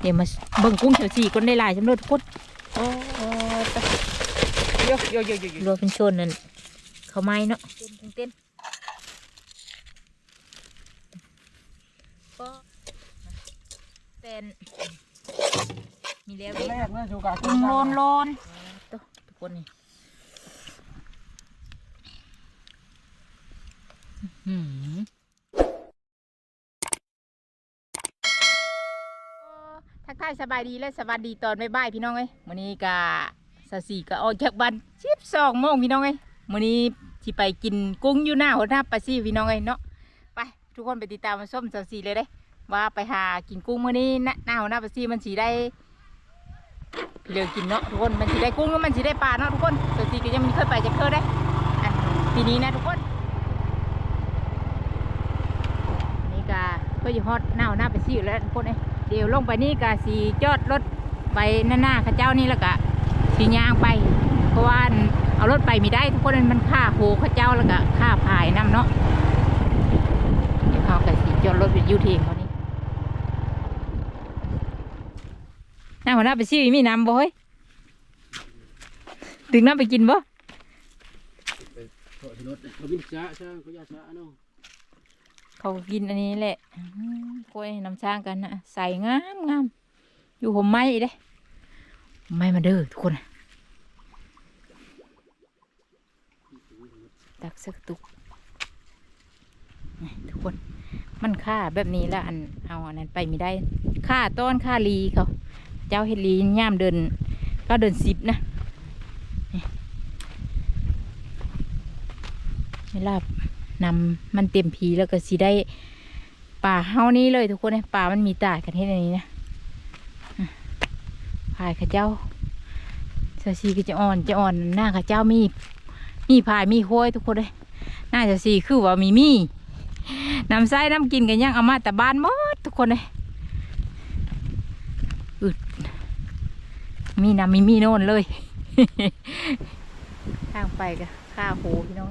เดี๋ยวมาเบิ่งกุ้งเฉยวสี่คนได้หลายจำนวนทุกคนโอ้โอ้ตะโยโยโยโยโยรวมเป็นชนนั่นเขาไม้เนาะเต้นเต้นก็เต้นมีแล้วดิแรกเนี่ยอยู่กับกุ้งโลนโลนตัวทุกคนนี่อื้อหือทักทายสบายดีและสวัสดีตอนบ่ายๆพี่น้องเอ้ยมื้อนี้กะสสีก็ออกจากบ้านชิบสองโมงพี่น้องเอ้ยมื้อนี้ที่ไปกินกุ้งอยู่หน้าหัวหน้าปลาซี่พี่น้องเอ้ยเนาะไปทุกคนไปติดตามมาส้มสสีเลยเด้ว่าไปหากินกุ้งมื้อนี้หน้าหน้าหัวหน้าปลาซี่มันสีได้พี่เลือกินเนาะทุกคนมันสิได้กุ้งแล้วมันสิได้ปลาเนาะทุกคนสตีก็ยังมีเคยไปจะเคยได้อันปีนี้นะทุกคนนี่กาเพื่อยู่ฮอตหน้าหัวหน้าไปซี่อยู่แล้วทุกคนเอ้ย เดี๋ยวลงไปนี่กาสีจอดรถไปหน้าหน้าข้าเจ้านี่แล้วก็สียางไป เพราะว่าเอารถไปไม่ได้ทุกคนมันค่าโหข้าเจ้าแล้วก็ค่าพายน้ำเนาะเดี๋ยวเขากสีจอดรถไปยูทงเขานี่น้าหัวหน้าไปซื้อมีน้ำบ่เฮ้ยดึงน้ำไปกินบ่รถรถบินช้าช้าเขาอยากช้าเนาะ เขากินอันนี้แหละกล้วยน้ำช้างกันนะใส่งามงามอยู่ผมไม้เด้ไม้มาเด้อทุกคนตักสักตุกทุกคน มันค่าแบบนี้แล้วอันเอาอันนั้นไปไม่ได้ ค่าต้อนค่าลีเขา เจ้าเฮดลีย่ามเดิน ก็เดินสิบนะนี่เวลา นำมันเต็มผีแล้วก็สิได้ป่าเฮานี้เลยทุกคนเลยป่ามันมีตาดกันที่ในนี้นะพายข้าเจ้าสาซีก็จะอ่อนจะอ่อนหน้าข้าเจ้ามีมีพายมีโค้ยทุกคนเลยหน้าจะสีคือว่ามีมีน้ำใส่น้ำกินกันยังเอามาแต่บ้านหมดทุกคนเลยอึดมีน้ำมีมีโน่นเลย ข้างไปก็ข้าโหพี่น้อง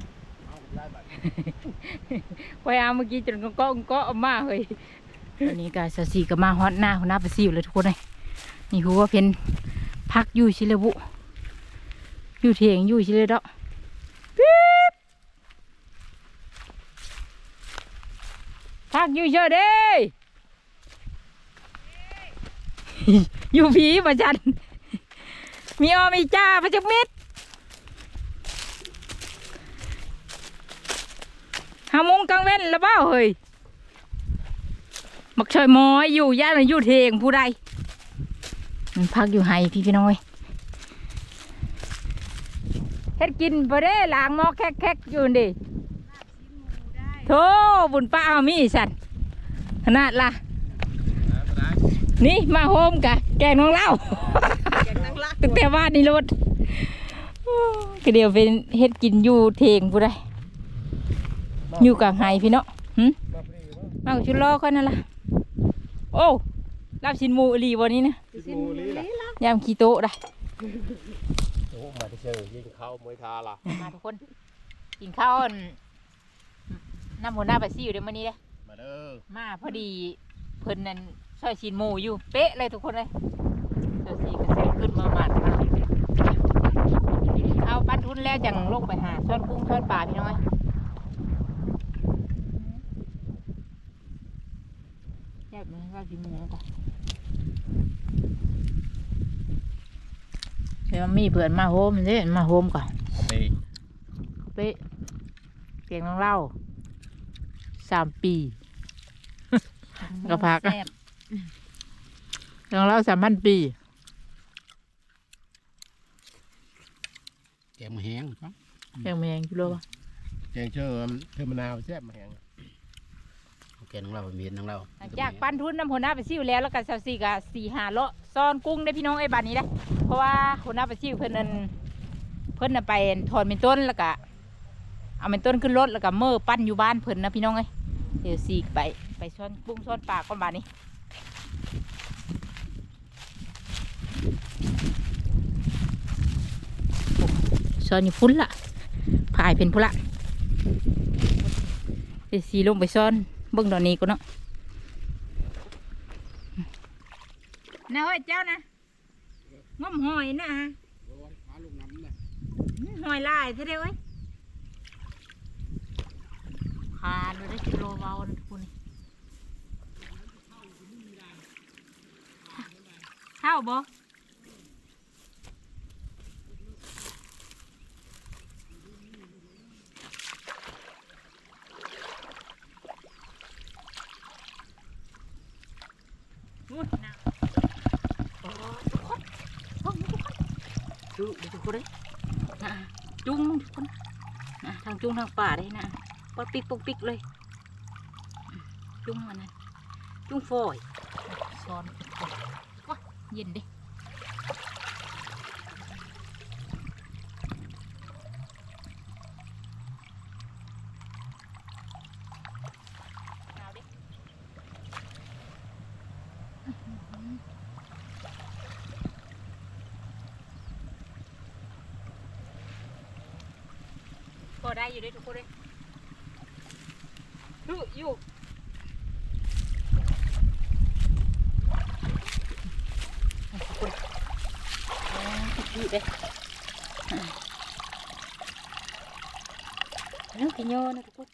ไปเอาเมื่อกี้จนก็ก็ก็เอามาเลยวันนี้ก็สสีก็มาฮอตหน้าหัวหน้าไปซิวเลยทุกคนเลยนี่คือว่าเพนพักอยู่ชิเลบุอยู่เถียงอยู่ชิเลดอกปิ๊บพักอยู่เชอเด้อยู่ผีประจันมีออมีจ้าพระจักมิตราโมงกลางเว้นแล้วเปล่าเฮ้ยมักเชยหมอยอยู่ย่านอยู่เทงผู้ใดมันพักอยู่ไห้พี่พี่น้อยเฮ็ดกินบ่ได้ล้างหม้อแคกๆอยู่นี่โธ่บุญป้าเอามีสันขนาดล่ะนี่มาโฮมกะแกงน้องเล่าแกงนั่งลักตั้งแต่บ้านนี่รถก็เดี๋ยวเป็นเฮ็ดกินอยู่เทงผู้ใด อยู่กลางไห้พี่เนาะหึมาพอดีว่ามากับชุดล้อค่อยนั่นล่ะโอ้รับชินหมูอีหลีวันนี้นะสิมูลีล่ะยามขี้โต๊ะได้โอ้มาที่เชิงยิงเข้ามวยทาล่ะมาทุกคนกินข้าวอั่นน้ำหัวหน้าไปซี่อยู่เดี๋ยวมื้อนี้เด้มาเด้อมาพอดีเพิ่นนั่นซอยชินหมูอยู่เป๊ะเลยทุกคนเลยเจ้าสีก็เซลขึ้นมาหมาดมาเอาปั้นทุนแล้วจังลงไปหาช้อนกุ้งช้อนปลาพี่น้อย แยกมือว่าชินหมูก่อนเดี๋ยวมีเพื่อนมาโฮมสิมาโฮมก่อนไปเป๊ะเสียงน้องเล่าสามปีก็พักอะน้องเล่าสามพันปีแกงมาแห้งครับยังแมงกิโลปะแกงเชื่อเชื่อมะนาวแซ่บมาแห้ง แกงของเราเมียนของเราหลังจากปั้นทุนน้ำหัวหน้าไปซิวแล้วแล้วก็สาวสี่กับสี่หาเลาะซ่อนกุ้งได้พี่น้องไอ้บ้านนี้ได้เพราะว่าหัวหน้าไปซิวเพิ่นนั่นเพิ่นน่ะไปถอนเป็นต้นแล้วก็เอาเป็นต้นขึ้นรถแล้วก็เมื่อปั้นอยู่บ้านเพิ่นนะพี่น้องเอ้เดี๋ยวสีไปไปซ่อนกุ้งซ่อนปลาก่อนบ้านนี้ซ่อนอยู่พุ่นละพายเป็นพุ่นละเดี๋ยวสีลงไปซ่อน เบิ่งตอนนี้ก็เนาะนะเฮ้ยเจ้านะงมหอยนะฮะโอ้ยหาลูกน้ำเลยอื้อหอยลายเท่าเดียวเว้ยขาดเลยได้กิโลเบานะทุกคนนี่เข้าบ่อุ้ยน้ำโอ้ยทุกคนโอ้ยทุกคน ดูดูทุคนเลยนะจุ้งทุกคนนะทางจุ้งทางป่าเลยนะปกปิกปกปิกเลย จุ้งมันนะจุ้งฟอยซ้อนว้าเย็นดิหนาวดิพอ ได้อยู่ด้วยทุกคนเลยดูอยู่พี่เด้น้องกินโยนะทุกคน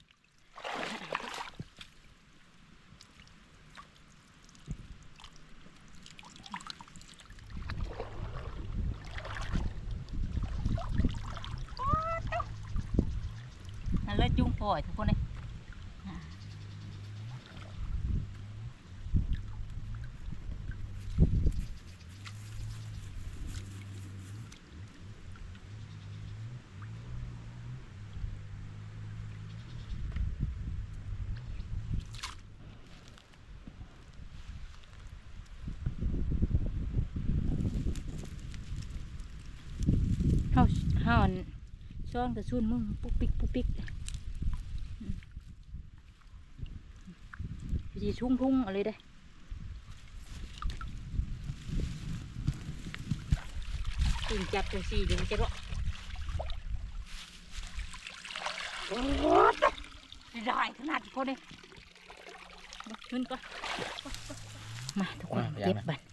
นเลยจุ้งปล่อยทุกคนเลย เฮาเฮาอันซ้อนกระสุนมึงปุ๊กปิ๊กปุ๊กปิ๊กอืมสิชุ่งทุ่งเอะไรได้ตื่นจับจังสี่เดี๋ยวมันจะรอโอ้โหได้ขนาดทุกคนเลยมาขึ้นก่อนมาทุกคนเก็บบัตร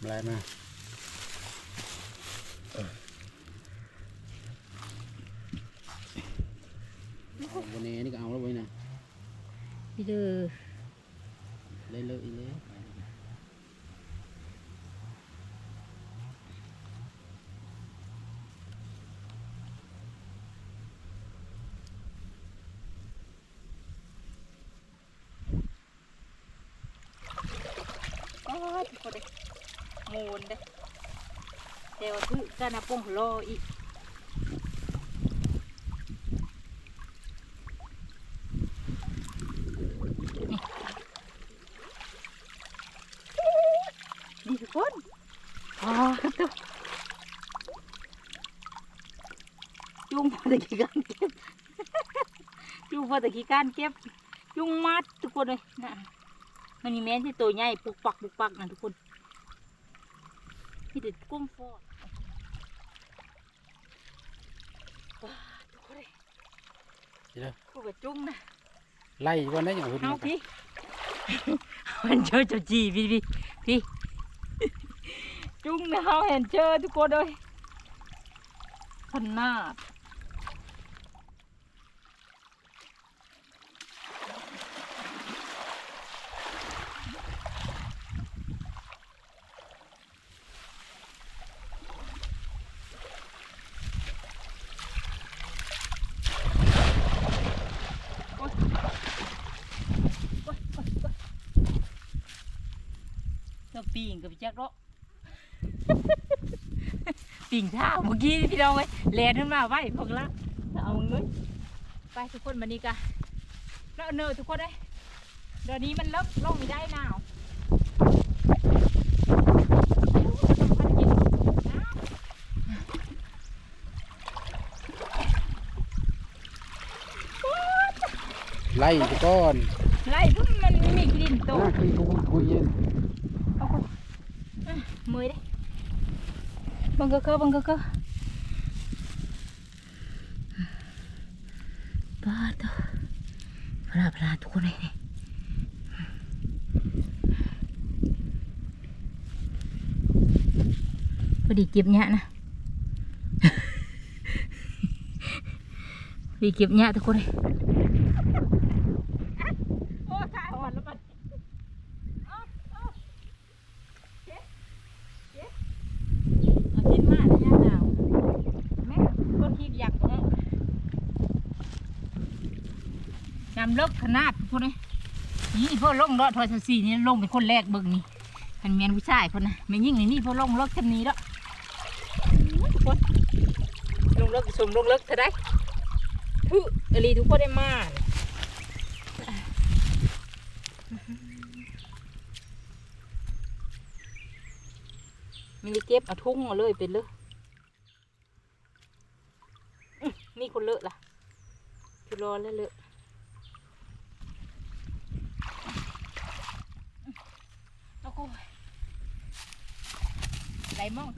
อะไรมา วันนี้นี่ก็เอาแล้วไว้นะ พี่เด้อเล่นเลยอีเลยอ๋อทุกคนเลยมูนเด้แต่ว่าคือการนับปงรออีกนี่นี่ทุกคนอ๋อตัวจุงพอ ตะกี้การเก็บจุงพอตะกี้การเก็บจุงมัดทุกคนเลยนะมันมีแม้ที่ตัวใหญ่ปุกปักปุกปักนะทุกคนนี่เด็ดกุ้งฟอดว้าทุกคนเลยนี่เลยกูกับจุ้งนะไล่วันได้อย่างหุ่นเอาพี่มันเจอเจ้าจีพี่พี่พี่จุ้งนะเขาเห็นเจอทุกคนเลยพันหน้าดโอ๊ยโอ๊ยโอ๊ยโอ๊ย เจ้าปีงกับพี่แจ็คเนาะปิ่งท่าเมื่อกี้นี่พี่น้องไว้แลนขึ้นมาไหวพวกละเอาเงินไปทุกคนมานี่กะแล้วเนอทุกคนได้เดี๋ยวนี้มันเลิกลงไม่ได้หนาวไล่ไปก้อน ไล่ทุกมันมีกลิ่นโตคุยคุยคุยเย็นเอาคน อะมือเด้บังเกอร์เกอร์บังเกอร์เกอร์ปาดตัวพลาพลาทุกคนเลยนี่ อดีเก็บเนี้ยนะ พอดีเก็บเนี้ยทุกคนเลยโอ้ถ่ายหอนแล้วมันเอาทิ้นมาแล้วย่าหนาวแม่ก้นทีบอยากเนาะ น้ำเลิกขนาดทุกคนเลยนี่พ่อลงรอดทอยสี่นี่ลงเป็นคนแรกเบิ่งนี่พันเมียนผู้ชายคนนะไม่ยิ่งในนี่พ่อลงเลิกคันนี้แล้วทุกคนลงเลิกชมลงเลิกเธอได้ทุอลีทุกคนได้มามีได้เก็บเอาทุ่งมาเลยเป็นเลยอื้อมีคนเลอะล่ะคือรอแล้วเลอะ โอ้โหไหลมอง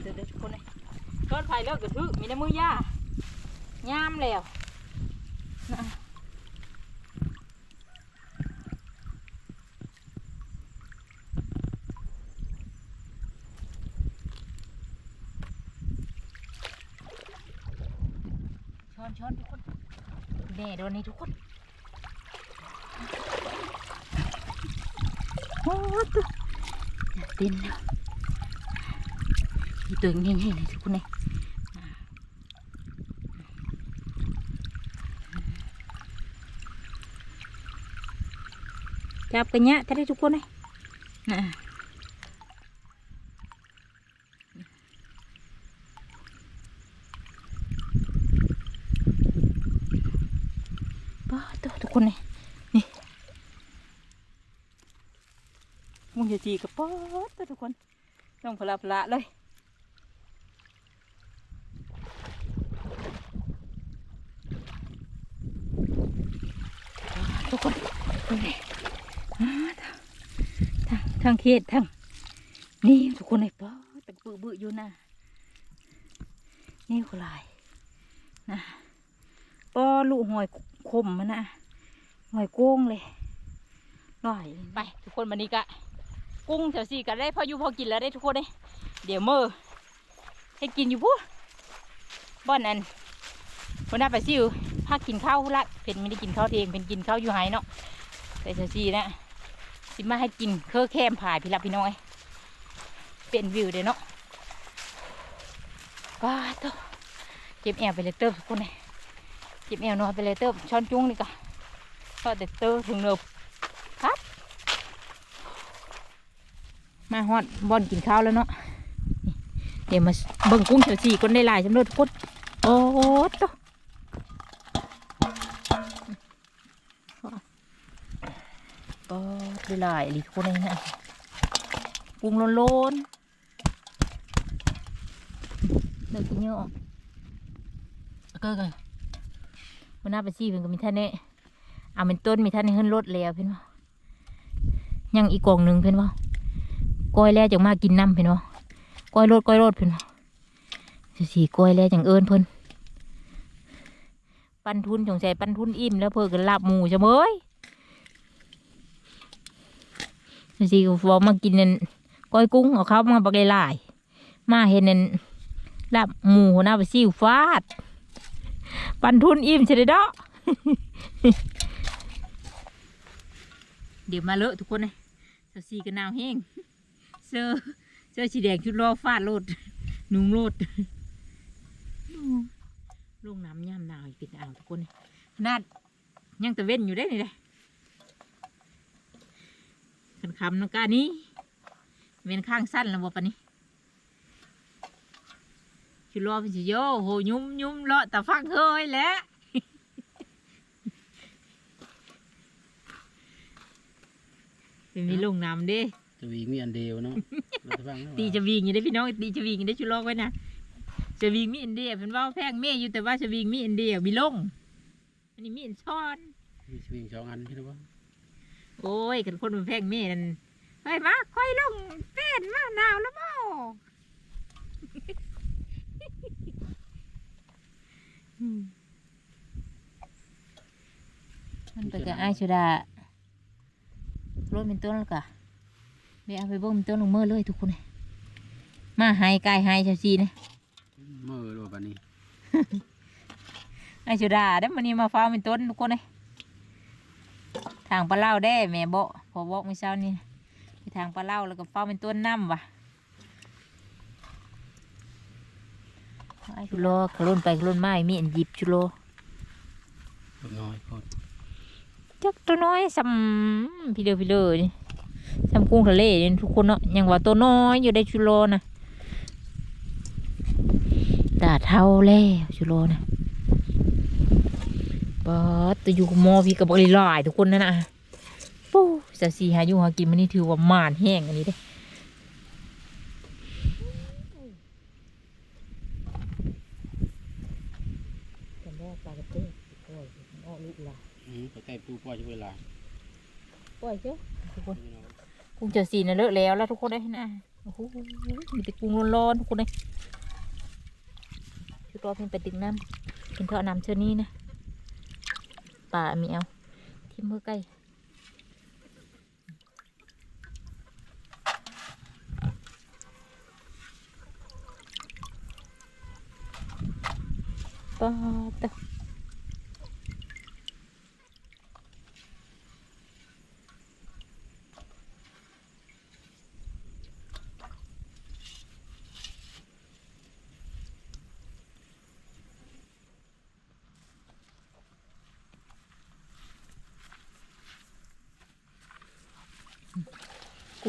เดี๋ยวเดี๋ยวทุก คนเลยก้อนไฟเลิกกระทึกมีน้ำมือย่าย่ามแล้วช้อนช้อนทุกคนแน่โดนนี้ทุกคนโอ้ตัวเต้นแล้ว ตัวเงี้ยๆเลยทุกคนเลยจับกันเนี้ยถ้าได้ทุกคนเลยนะป้าตัวทุกคนเลยนี่มึงจะจีกับป้าตัวทุกคนต้องพละพละเลยทุกคน นี่อ่าทางทางเขตทางนี่ทุกคนเลยป้าตะปื้อบื้ออยู่นะนี่คือลายนะป้อลูกหอยคมมันนะหอยโก้งเลยลอยไปทุกคนวันนี้กะกุ้งแถวสี่ก็ได้พออยู่พอกินแล้วได้ทุกคนเลยเดี๋ยวเมื่อให้กินอยู่พูบ้านนั้นวันนั้นไปซิวพักกินข้าวละเป็นไม่ได้กินข้าวเองเป็นกินข้าวอยู่ไฮเนาะ แต่แถวสี่นะสิมาให้กินเครือแคมผ่ายพี่ละพี่น้อย เป็นวิวเด้เนาะว้าตัวเก็บแอวไปเลยเติมทุกคนเลยเก็บแอวนอนไปเลยเติมช้อนจุ้งนี่ก็ทอดแต่เติมถึงเนิบครับ มาฮอดบอนกินข้าวแล้วเนาะเดี๋ยวมาเบิ่งกุ้งเฉียวสีก้นได้หลายจำนวนทุกคนโอ้โหตัวโอ้ ได้หลายหลีทุกคนเลยนะกุ้งโลนๆเดี๋ยวกินเยอะออกก็กันวันหน้าไปซี่เพิ่นก็มีท่านเนี่ยเอาเป็นต้นมีท่านในขึ้นรถแล้วเพิ่นว่ายังอีกกล่องหนึ่งเพิ่นว่าก้อยแล้วจังมากินน้ำเพิ่นบ่ก้อยโลดก้อยโลดเพิ่นบ่สิสีก้อยแล้วจังเอิญเพิ่นปันทุนสงสัยปันทุนอิ่มแล้วเพิ่นก็ลาบหมูจะเมย สิสีก็บอกมากินนั่นก้อยกุ้งเอาข้าวมาบักหลายๆมาเห็นนั่นลาบหมูหัวหน้าไปซิวฟาด ปันทุนอิ่มใช่เด้อเดี๋ยวมาเลอะทุกคนเลยสสีกันหนาวแห้งเสื้อเสื้อสีแดงชุดรอฟาดโลดหนุ่งโลดลงน้ำย่ำหนาวอีกเป็นอ่าวทุกคนขนาดยังตะเว้นอยู่ได้นี่เลย ขันคำนังกานี้เว้นข้างสั้นแล้วบ่ปะนี้ชุดรอเป็นสิโยโหยุ่มยุ่มเลาะแต่ฟังเฮ้ยแหล้วเป็นมีลงน้ำเด้จะวีมีอันเดียวเนาะเราจะฟังนะว่าตีจะวิ่งอยู่ได้พี่น้องตีจะวิ่งอยู่ได้ชุลอกไว้นะจะวิ่งมีอินเดียเป็นว่าแพงเมย์อยู่แต่ว่าจะวิ่งมีอินเดียมีลงอันนี้มีอินช้อนมีสวิงสองอันใช่ไหมวะ โอ้ยกันคนมันแพงเมย์นั่นเฮ้ยมาค่อยลงเป็นมาหนาวแล้วเมาอืมมันไปกับไอายชุดาถเป็นต้นแล้วกะไปเอาไปเบิ่งเป็นต้นลงมือเลยทุกคนเลยมาหายกายหายชาวซีนะมือรู้ป่ะนี่ไอชุดาเด้อมันนี้มาฟ้าเป็นต้นทุกคนเลย ทางปลาเล่าได้แม่บอกพอบอกเมื่อเช้านี้ไปทางปลาเล่าแล้วก็ฟ้าเป็นต้นน้ำว่ะไอชุโลขลุ่นไปขลุ่นมาอีมีอันหยิบชุโลน้อยโคตรจักตัวน้อยซ้ำพี่เดือพี่เดือนี่ซ้ำกุ้งทะเลนี่ทุกคนเนาะยังว่าตัวน้อยอยู่ในชุโลนะตาเท่าแล้วชุโลนะ ปอดตัวอยู่กับหมอพี่กับบริลายทุกคนนั่นนะปู้จะสีหาอยู่หากินมันนี่ถือว่าหมานแห้งอันนี้เด้จำได้ปลากระเต้โอ้ยออกลูกละอืมไปใกล้ปูปล่อยช่วเวลาปล่อยเจ้าทุกคนกุ้งเจอสีน่ะเลอะแล้วแล้วทุกคนได้ยนะโอ้โหมีแต่กุ้งร้อนๆทุกคนเลยชุดรอเพิ่นไปดึงน้ำเป็นเท่าน้ำเชอนี้นะ ป่ามีเอาที่มือใกล้ป้าตะ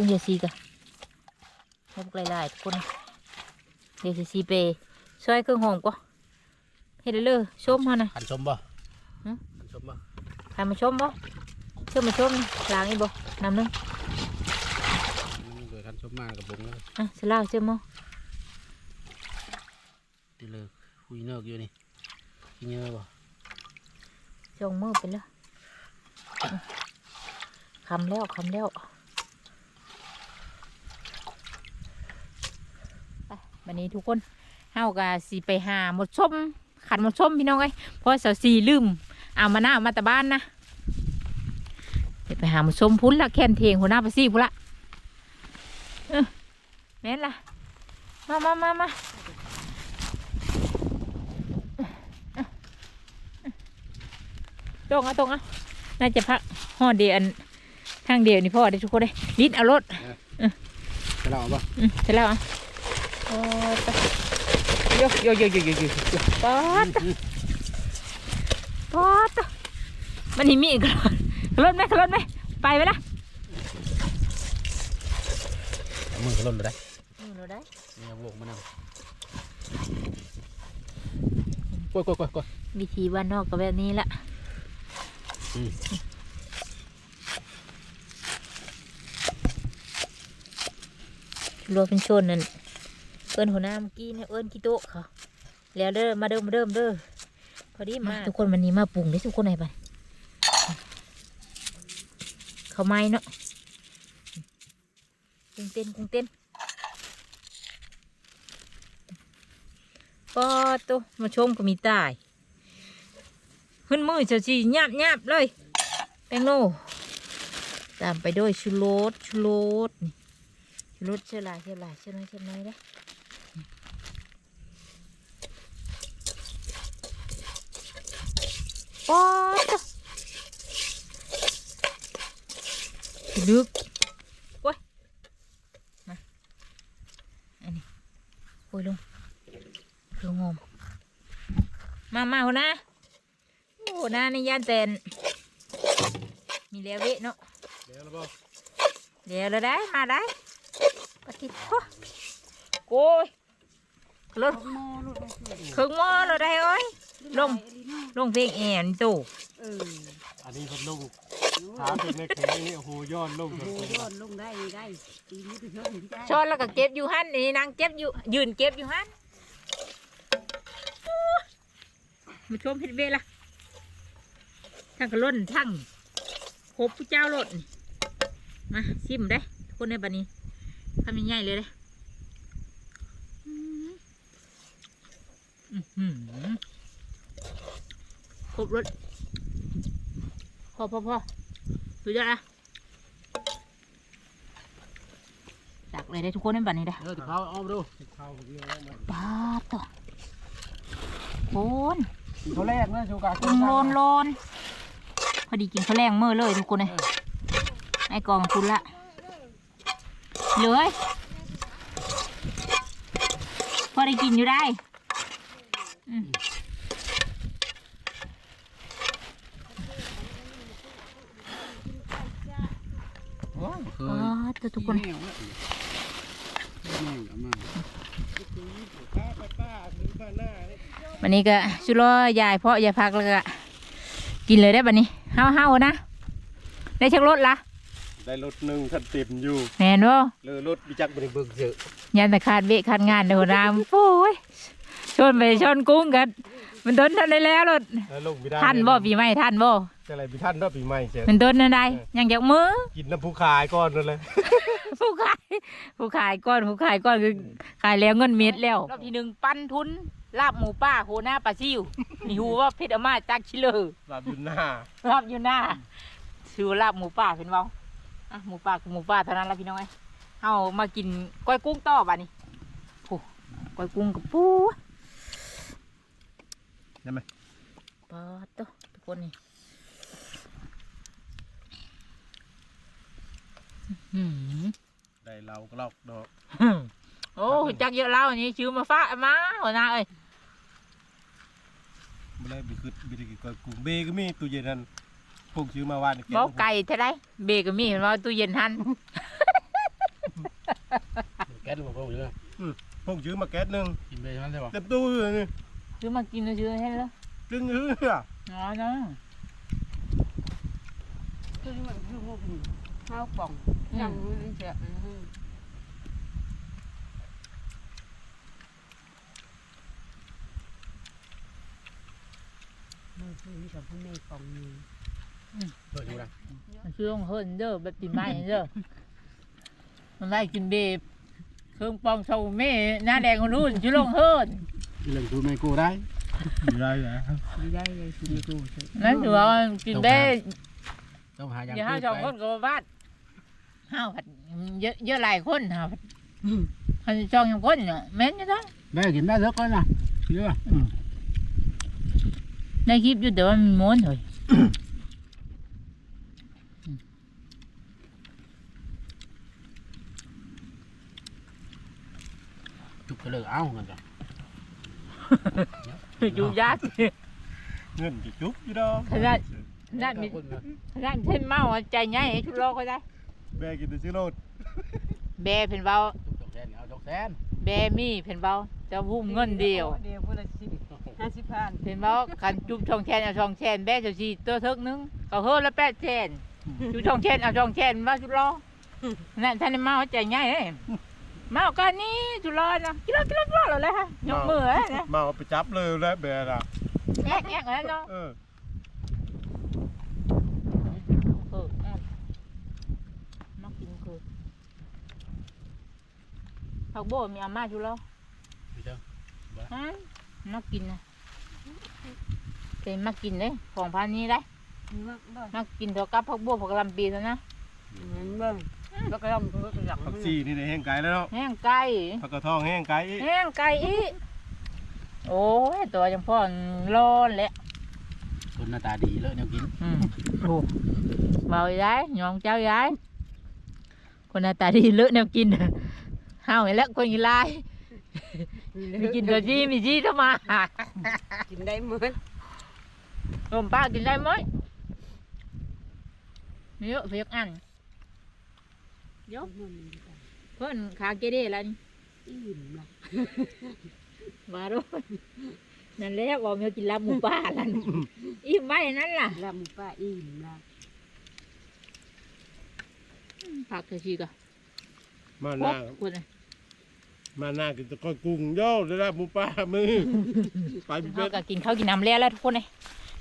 กุ้งเจอสีกะให้พวกหลายๆทุกคนนะเดี๋ยวจะสีไปช่วยเครื่องหอมก่อนเฮ็ดได้เลยชมเขานะขันชมบ่หืมขันชมบ่ใครมาชมบ่เชื่อมาชมนี่ล้างอีกบ่น้ำหนึงอืมโดยขันชมมากับบุ้งเลยอะสลาวเชื่อมั้งตีเลยคุยเนิกอยู่นี่กินเยอะบ่จงมือไปแล้วคำแล้วคำแล้วไป วันนี้ทุกคนเฮากะสิไปหาหมดส้มขันหมดส้มพี่น้องเอ้เพราะสาวสีลืมเอามาหน้ามาแต่บ้านนะเดี๋ยวไปหาหมดส้มพุ่นละแค่นเทงหัวหน้าไปซี่พุ่นละเออแม่นละมามามามาตรงอะตรงอะน่าจะพักห่อเดียวอันทางเดียวนี่พ่อได้ทุกคนเลยลิ้นเอารถจะเล่าเอาบ่อืมเสร็จแล้วอะ โยโยโยโยโยโยโยป๊อดป๊อดมันนี่มีอีกแล้วขลดไหมขลดไหมไปไปละมือก็ล่นไปได้อืมเราได้เนี่เอาโบกมานั่งกล้วยกล้วยกล้วยกล้วยวิธีบ้านอกก็แบบนี้ละอืมรวมเป็นชนนั่น เอิ้นหัวหน้าเมื่อกี้เนี่ยเอิ้นกี่โต๊ะเขาแล้วเด้อมาเดิมมาเดิมเด้อพอดีมาทุกคนวันนี้มาปรุงได้ทุกคนไหนไปเขาไม้เนาะกุ้งเต้นกุ้งเต้นก็ตัวมาชมก็มีตายขึ้นมือเฉยๆหยาบหยาบเลยแป้งโลตามไปด้วยชูโรสชูโรสชูโรสเชื่อลายเชื่อลายเชื่อน้อยเชื่อน้อยได้ ป๊อดจ้ะลึกโอ้ยมาอันนี้โอ้ยลงลงงมมามาหัวหน้าโอ้หัวหน้านี่ย่านเตนมีเลวเวะเนาะเดี๋ยวแล้วบ่เดี๋ยวเราได้มาได้ปฏิทินโอ้ยรถเครื่องหม้อเราได้เอ้ย ลงลงเพลงแอนตู่อันนี้คนลงขาเป็นเล็กแข็งนี่โอ้โหย้อนลงโอ้ยอดลงได้ได้ปีนี้ไปเยอะถึงได้ช้อนแล้วก็เก็บอยู่หันนี่นางเก็บอยู่ยืนเก็บอยู่หันมาชมเพชรเวละทั้งกระล้นทั้งครบผู้เจ้ารถนี่มาชิมได้ทุกคนในบันนี้ทำยังไงเลยเลยอื้อหือค รบรถพอพอพอดูยอดละเลยได้อทุกคนในบัดนี้ได้อเออเขาเอาดูเขาเยอะมากปาดตัวโอนเขาแรกนะชูกากินโลนโลนพอดีกินข้าวแรงเมื่อเลยทุกคนเลยไอ้กองคุณละเหลือพอได้กินอยู่ได้อืม โอ้ย เคปายดตัวทุกคนแม่งวะแม่งเอามาวันนี้ก็ชุโรยายเพาะยายพักแล้วก็กินเลยได้บันนี้เฮาเฮาๆนะได้ชักรถละได้รถหนึ่งคันเต็มอยู่แม่นบ่เลยรถบิจักบริเบิกเยอะยันแต่ขาดเบะขาดงานเดี๋ยวรามโอ้ยชนไปชนกุ้งกันมันต้นทันได้แล้วรถแล้วลงไม่ได้ท่านบ่ปีใหม่ท่านบ่ จะอะไรพี่ท่านด้วยปีใหม่เจ้มันต้นนั่นได้ยังจากมือกินน้ำผู้ขายก่อนนั่นเลยผู้ขายผู้ขายก้อนผู้ขายก้อนคือขายแล้วเงินเม็ดแล้วรอบที่หนึ่งปั้นทุนลาบหมูป่าโหหน้าปลาซิวนี่ฮูว่าเพชรอามาจากชิเลอหลับอยู่หน้าลาบอยู่หน้าชื่อลาบหมูป่าเป็นเบาอะหมูป่าคือหมูป่าเท่านั้นละพี่น้องไอ้ยเอามากินก้อยกุ้งต่อบ่ะนี่โอ้ก้อยกุ้งกับปูได้ไหมปาดตัวทุกคนนี่อื้อ หือได้เราก็ลอกดอกโอ้จักเยอะแล้วอันนี้ชื่อมาฟ้ามาหัวหน้าเอ้ยไม่ได้บิคือบิได้กินกกุ้งเบก็มีตู้เย็นนั่นพวกซื้อมาว่านบอกไก่เท่าไรเบรกก็มีเห็นว่าตู้เย็นทันแก๊สของพวกเยอะพวกซื้อมาแก๊สหนึ่งกินไปนั้นใช่ปะเต็มตู้เลยนี่ซื้อมากินแล้วซื้อให้แล้วจึงเฮืออ๋อเนาะ คือมันคือพวกข้าวป่องยังไม่เสียมื่อคืนกับพ่อแม่กองนี้เปิดอยู่นะมันซื้อของเฮิร์นเด้อแบบปีใหม่เด้อมันได้กินเบบเครื่องปองเชาเม่หน้าแดงคนรุ่นชื่อลงเฮิร์นเรื่องคือไม่กูได้ได้เหรอไม่ได้เลยคือไม่รู้เถอะนั่นถือว่ากินเบ้ ต้องหาอย่างเดี๋ยวห้าสองคนกับบ้านห้าผัดเยอะเยอะหลายคนห้าผัดพันสองสามคนเนี่ยแม่นจะได้ได้กินได้แล้วก็นะเยอะได้คลิปอยู่แต่ว่ามันม้วนเลยจุกกระเลยเอ้าเงินจ้ะอยู่ยากเงินจะจุกอยู่ดอกข นาดขนาดมีขนาดเช่นเมาอะใจง่ายให้ทุกโลกก็ได้แบกินแต่ซื้อรถแบเป็นเบาจุกแสนเอาจุกแสนแบมีเป็นเบาจะพุ่มเงินเดียวเดียวพูดละสิห้าสิบพันเป็นเบาขันจุบช่องแชนเอาช่องแชนแบจะสีตัวเทิกนึงเขาเฮิร์ละแปดแชนจุบช่องแชนเอาช่องแชนมาทุกโลกนั่นท่านได้เมาใจง่ายเลยเมากันนี่ทุกโลกนะกินแล้วกินแล้วกินแล้วเลยฮะยกมือเลยนะมาเอาไปจับเลยแล้วแบล่ะแง่แง่แล้วเนาะ เออ เออแง่มากินคือ ผักโบมีอาม่าทุกโลกฮะมากินนะเป็นมากินเลยของพันนี้ได้มักบ้างมากินเถอะกับพักบัวผักลำปีแล้วนะเห็นบ้างแล้วก็ทำเพื่อหลังผักชีนี่ได้แห้งไก่แล้วเนาะแห้งไก่ผักกระทองแห้งไก่แห้งไก่อีกโอ้ยตัวจังพ่อร้อนแหละคนหน้าตาดีเลยเนี่ยกินอืมโอ้เบาย้ายยองเจ้าย้ายคนหน้าตาดีเลอะแนวกิน ห้าวไอ้แล้วคนกินลายมีกินตัวจี้มีจี้เข้ามากินได้เหมือนรวมป้ากินได้ไหมเยอะเพียกอันยกมันเพื่อนขาเกเรแล้วนี่อิ่มละมาด้วยนั่นแหละบอกมีกินลาบหมูป่าแล้วนี่อิ่มไว้นั่นล่ะลำป้าอิ่มละผักเธอชีก็ มาหครน้าบคุณน่ะมาหน้ากินตะกอนกุ้งโย่ได้รับหมูป่ามือ ไปเขาเป็ดก็กินข้าวกินน้ำแล้วแล้วทุกคนเลย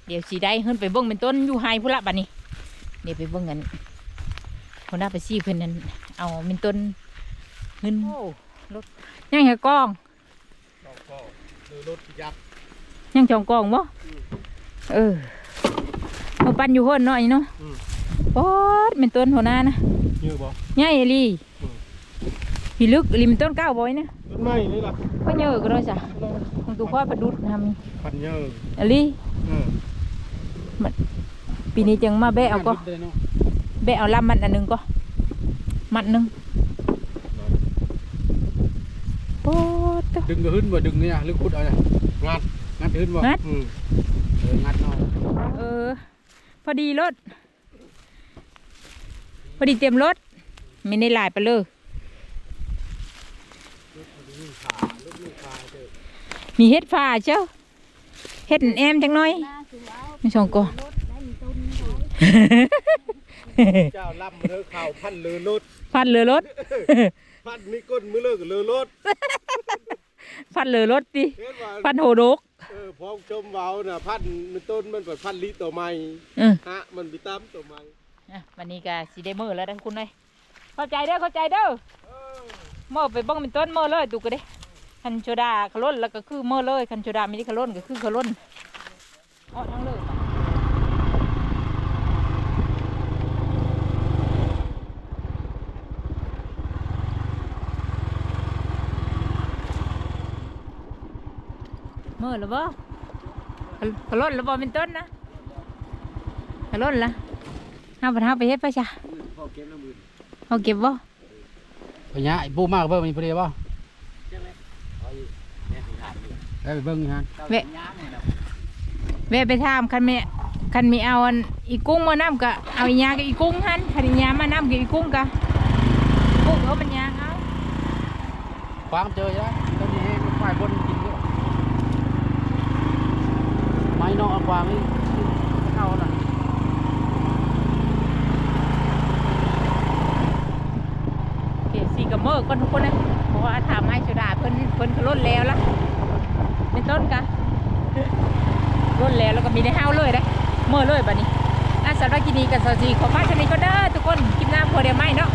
เดี๋ยวสีได้ขึ้นไปเบิ้งเป็นต้นอยู่ไฮพุละบัดนี้ เดี๋ยวไปเบิ้งกันคนหน้าไปซี่เพิ่นนั่นเอาเป็นต้นขึ้นโอ้รถยังไงกล้อง ก็คือรถยักษ์ยังจองกล้องบ่เออเอาปั้นอยู่คนหน่อยเนาะปอดเป็นต้นหัวหน้านะเยอะบ่ ใหญ่อีหลีอืม พี่พี่ลึกริมต้นก้าวบอยนะต้นไม้นี่ล่ะก็เยอะก็ได้จ้ะของตัวพ่อประดุดทพันเยอะำอะไรเออปีนี้จังมาแบะเอาก็ได้เนาะแบะเอาลำมันอันหนึงก็ มัดหนึงโอ้ตะดึงก็ขึ้นบ่ดึงเนี่ยหรือขุดเอาเนี่ยงัดงัดขึ้นบ่งัดอืมเอองัดเนาะเออ พอดีรถ พอดีเตรียมรถไม่ได้หลายไปเลย มีเฮ็ดฟ้าเจ้าเฮ็ดแอมจังหน่อยมีสองกอเจ้าล่ำเธอข่าวพันเลือรถฟันเรือรถพันมีก้นมือเลิกเลือรถฟันเรือรถดิเห็นว่าฟันโหดกเออพอชมเว้าน่ะพันมันต้นมันเป็นพันลิตัวใหม่เออฮะมันมีตามตัวใหม่อะวันนี้ก็สิได้มือแล้วนะคุณเลยเข้าใจเด้อเข้าใจเด้อเมื่อไปเบ้องเป็นต้นเมื่อเลยตุกก็เด้ คันโชดาขล้นแล้วก็คือเมื่อเลยคันโชดาไม่ได้ขล้นก็คือขล้นเอาทั้งเลยเมื่อแล้วบ่ขล้นแล้วบ่เป็นต้นนะขล้นละห้าพันห้าไปเฮ็ดไปจ้ะพอเก็บน้ำมือเขาเก็บบ่ไปยะไอ้ปูมากเบิ่งมีประเดี๋ยวบ่ ไปเบิ่งฮะแวะแวะไปถามคันแม่คันมีเอาอันอีกุ้งมาน้ำกะเอาอีหยากับอีกุ้งหันคันอีหยามาน้ำกับอีกุ้งกะกุ้งเอามันหยางเอาฟางเจอจ้ะต้นนี้ให้มันควายบนกินด้วยไม้นอกเอาควางนี่เข้าน่ะโอเคสี่กับเมื่อก่อนทุกคนนะเพราะว่าถามให้สุดาเพิ่นเพิ่นเขาลดแล้วละ เป็นต้นกะร่นแล้วแล้วก็มีในห้าวเลยได้เมื่อเลยบัดนี้อะสำหรับกินนี้กับสวัสดีขอพาชนิดก็เด้อทุกคนคลิปหน้าพอเดียวไม่เนาะ